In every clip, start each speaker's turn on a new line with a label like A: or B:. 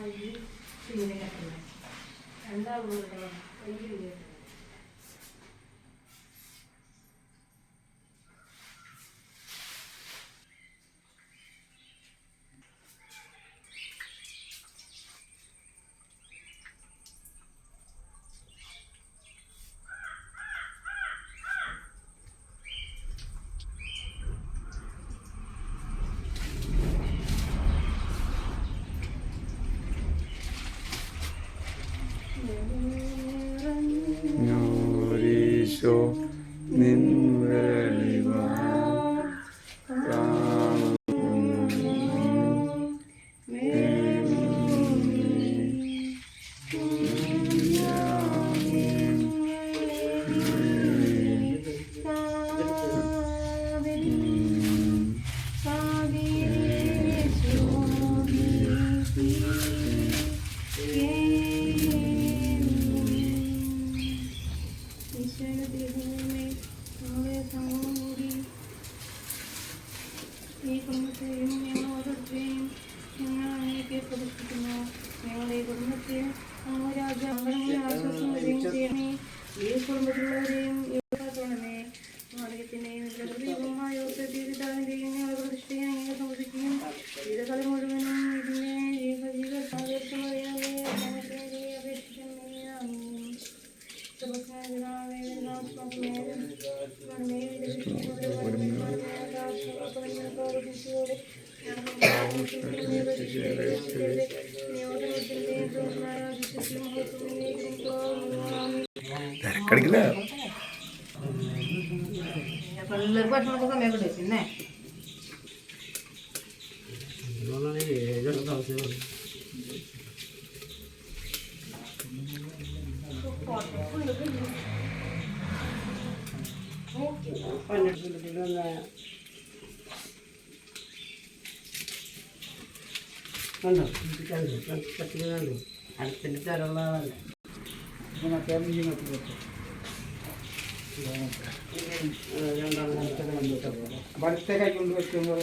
A: ആ
B: ഈ സീനൊക്കെ രണ്ടാമൂടെ വലിയ ഞോരീശോ നിൻ വെളിവാ പ്രതിഷ്ഠിക്കുന്നു ഞങ്ങളുടെ കുടുംബത്തെ രാജ്യാന്തരങ്ങളെ ആശ്വാസം വരികയും ചെയ്യണേ ഈ കുടുംബത്തിലുള്ളവരെയും
A: തിരക്കടിക്കില്ല
B: പിള്ളേർക്ക് ഭക്ഷണമൊക്കെ സമയം കിട്ടും പിന്നെ?
C: കണ്ടോ പത്തിരി കണ്ടു അടുത്തിന്റെ തരമുള്ള ആളല്ല
D: വലത്തെ കൈ കൊണ്ട് വെക്കുമ്പോൾ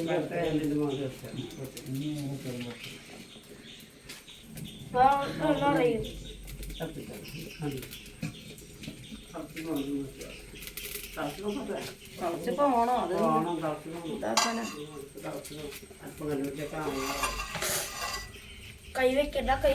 B: കുറച്ച് പോണോ? അത് ഇതാക്കാനാ. കൈ വെക്കണ്ട കൈ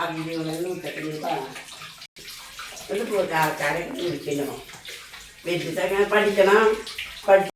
B: അതിഥികൾ?
C: ആൾക്കാരെ വിളിക്കണോ വലിയ പഠിക്കണം. പഠി